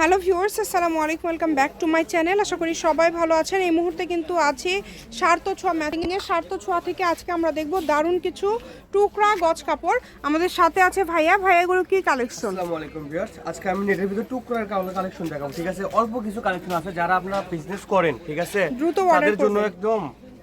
Hello viewers আসসালামু আলাইকুম welcome back to my channel. আশা করি সবাই ভালো আছেন। এই মুহূর্তে কিন্তু আছি স্বার্থ ছোঁয়া ম্যাটিংয়ের স্বার্থ ছোঁয়া থেকে আজকে আমরা দেখব দারুণ কিছু টুকরা গজ কাপড়। আমাদের সাথে আছে ভাইয়া। ভাইয়াগুলো কি কালেকশন আসসালামু আলাইকুম ভিউয়ার্স। আজকে আমি নেটের ভিতর টুকরার কালেকশন দেখাবো ঠিক আছে? অল্প কিছু কালেকশন আছে যারা আপনারা বিজনেস করেন ঠিক আছে? দ্রুত তাদের জন্য একদম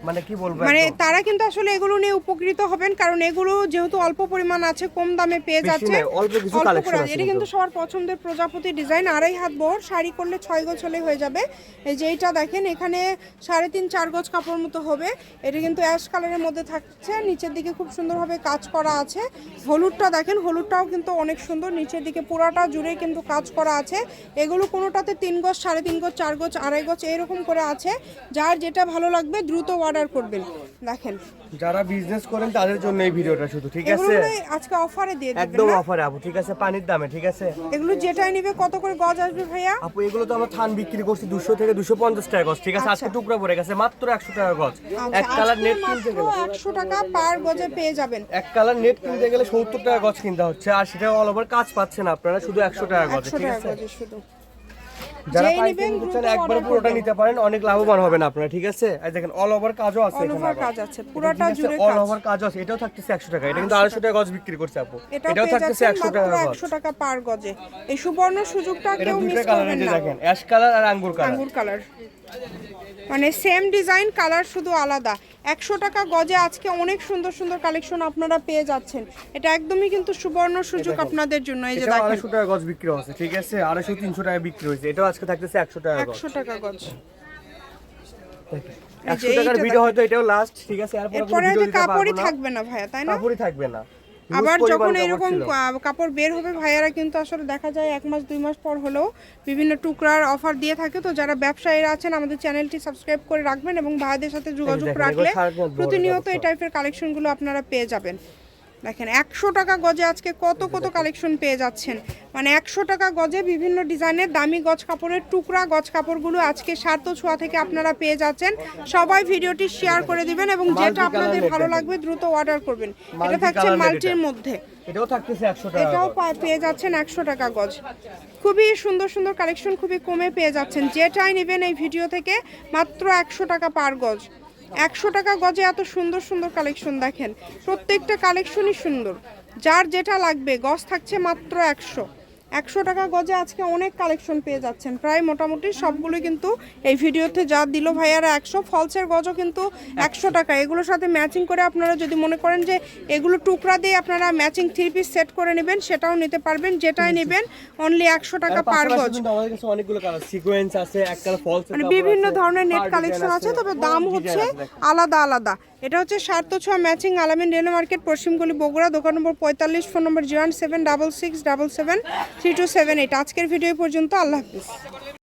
মানে কি বলব মানে তারা কিন্তু আসলে এগুলো নিয়ে উপকৃত হবেন কারণ এগুলো যেহেতু অল্প পরিমাণ আছে কম দামে পেয়ে যাচ্ছে। অল্প কিছু করে আছে এটা কিন্তু। কিন্তু। সবার পছন্দের প্রজাপতি ডিজাইন আড়াই হাত বহর শাড়ি করলে ছয় গজ হলে হয়ে যাবে। এই যে এইটা দেখেন এখানে সাড়ে তিন চার গজ কাপড় মতো হবে। এটা কিন্তু অ্যাশ কালারের মধ্যে থাকছে নিচের দিকে খুব সুন্দরভাবে কাজ করা আছে। হলুদটা দেখেন হলুদটাও কিন্তু অনেক সুন্দর নিচের দিকে পুরাটা জুড়ে কিন্তু কাজ করা আছে। এগুলো কোনোটাতে তিন গজ সাড়ে তিন গজ চার গজ আড়াই গজ এরকম করে আছে। যার যেটা ভালো লাগবে দ্রুত অর্ডার করবেন। দেখেন। যারা বিজনেস করেন তাদের জন্য এই ভিডিওটা শুধু ঠিক আছে? আজকে অফারে দিয়ে দিবেন একদম অফারে আপু ঠিক আছে? পানির দামে ঠিক আছে? এগুলো যেটাই নিবে কত করে গজ আসবে ভাইয়া? আপু এগুলো তো আমরা থান বিক্রি করছি দুশো থেকে দুশো পঞ্চাশ টাকা গজ ঠিক আছে? আজকে আচ্ছা। টুকরা পড়ে গেছে মাত্র একশো টাকা গজ। আচ্ছা, এক কালার আজকে নেট কিনতে গেলে। একশো টাকা পার গজে পেয়ে যাবেন। এক কালার নেট কিনতে গেলে সত্তর টাকা গজ কিনতে হচ্ছে আর সেটা অল ওভার কাজ পাচ্ছেন আপনারা শুধু একশো টাকা গজে ঠিক আছে? শুধু। যারা পাইকারি নিতে চান একবার পুরোটা নিতে পারেন অনেক লাভবান হবেন আপনারা ঠিক আছে? এই দেখেন অল ওভার কাজও আছে অল ওভার কাজ আছে পুরোটা জুড়ে অল ওভার কাজ আছে এটাও থাকতেছে 100 টাকা এটা কিন্তু 250 টাকা গজ বিক্রি করছে আপু। এটাও থাকতেছে 100 টাকা গজ। একশো টাকা পার গজে। এই সুবর্ণ সুযোগটা কেউ মিস করবেন না। দেখেন অ্যাশ কালার আর আঙ্গুর কালার আঙ্গুর কালার মানে সেম ডিজাইন কালার শুধু আলাদা। একশো টাকা গজে আজকে অনেক সুন্দর সুন্দর কালেকশন আপনারা পেয়ে যাচ্ছেন। এটা একদমই কিন্তু সুবর্ণ সুযোগ আপনাদের জন্য এই যে দেখেন। 250 টাকা গজ বিক্রি হচ্ছে ঠিক আছে? 250 300 টাকা বিক্রি হয়েছে এটাও আজকে থাকতেছে 100 টাকা গজ। একশো টাকা গজ। 100 টাকার ভিডিও হয়তো এটাও লাস্ট ঠিক আছে? এরপর কাপড়ই থাকবে না ভাইয়া তাই না? কাপড়ই থাকবে না। আবার যখন এরকম কাপড় বের হবে ভাইয়ারা কিন্তু আসলে দেখা যায় এক মাস দুই মাস পর হলেও বিভিন্ন টুকরার অফার দিয়ে থাকে। তো যারা ব্যবসায়ীরা আছেন আমাদের চ্যানেলটি সাবস্ক্রাইব করে রাখবেন এবং ভাইয়াদের সাথে যোগাযোগ রাখলে প্রতিনিয়ত এই টাইপের কালেকশনগুলো আপনারা পেয়ে যাবেন। দেখেন একশো টাকা গজে আজকে কত কত কালেকশন পেয়ে যাচ্ছেন। মানে একশো টাকা গজে বিভিন্ন ডিজাইনের দামি গজ কাপড়ের টুকরা গজ কাপড়গুলো আজকে সার্থ ছোঁয়া থেকে আপনারা পেয়ে যাচ্ছেন। সবাই ভিডিওটি শেয়ার করে দিবেন এবং যেটা আপনাদের ভালো লাগবে দ্রুত অর্ডার করবেন। এটা থাকছে মাল্টির মধ্যে। এটাও থাকতেছে 100 টাকা এটাও পেয়ে যাচ্ছেন একশো টাকা গজ। খুবই সুন্দর সুন্দর কালেকশন খুবই কমে পেয়ে যাচ্ছেন। যেটাই নেবেন এই ভিডিও থেকে মাত্র একশো টাকা পার গজ। একশো টাকা গজে এত সুন্দর সুন্দর কালেকশন দেখেন। প্রত্যেকটা কালেকশনই সুন্দর। যার যেটা লাগবে, গজ থাকছে মাত্র একশো। একশো টাকা গজে আজকে অনেক কালেকশন পেয়ে যাচ্ছেন। প্রায় মোটামুটি সবগুলো কিন্তু এই ভিডিওতে যা দিল ভাইয়ারা একশো ফলসের গজও কিন্তু একশো টাকা। এগুলোর সাথে ম্যাচিং করে আপনারা যদি মনে করেন যে এগুলো টুকরা দিয়ে আপনারা ম্যাচিং থ্রি পিস সেট করে নেবেন সেটাও নিতে পারবেন যেটাই নেবেন অনলি একশো টাকা পার গজ। মানে বিভিন্ন ধরনের নেট কালেকশন আছে তবে দাম হচ্ছে আলাদা আলাদা। এটা হচ্ছে সার্থ ছোঁয়া ম্যাচিং আলামিন রেল মার্কেট পশ্চিমগুলি বগুড়া দোকান নম্বর পঁয়তাল্লিশ ফোন নম্বর zero seven double six double seven. Three two seven eight আজকের ভিডিও পর্যন্ত। আল্লাহ হাফিজ।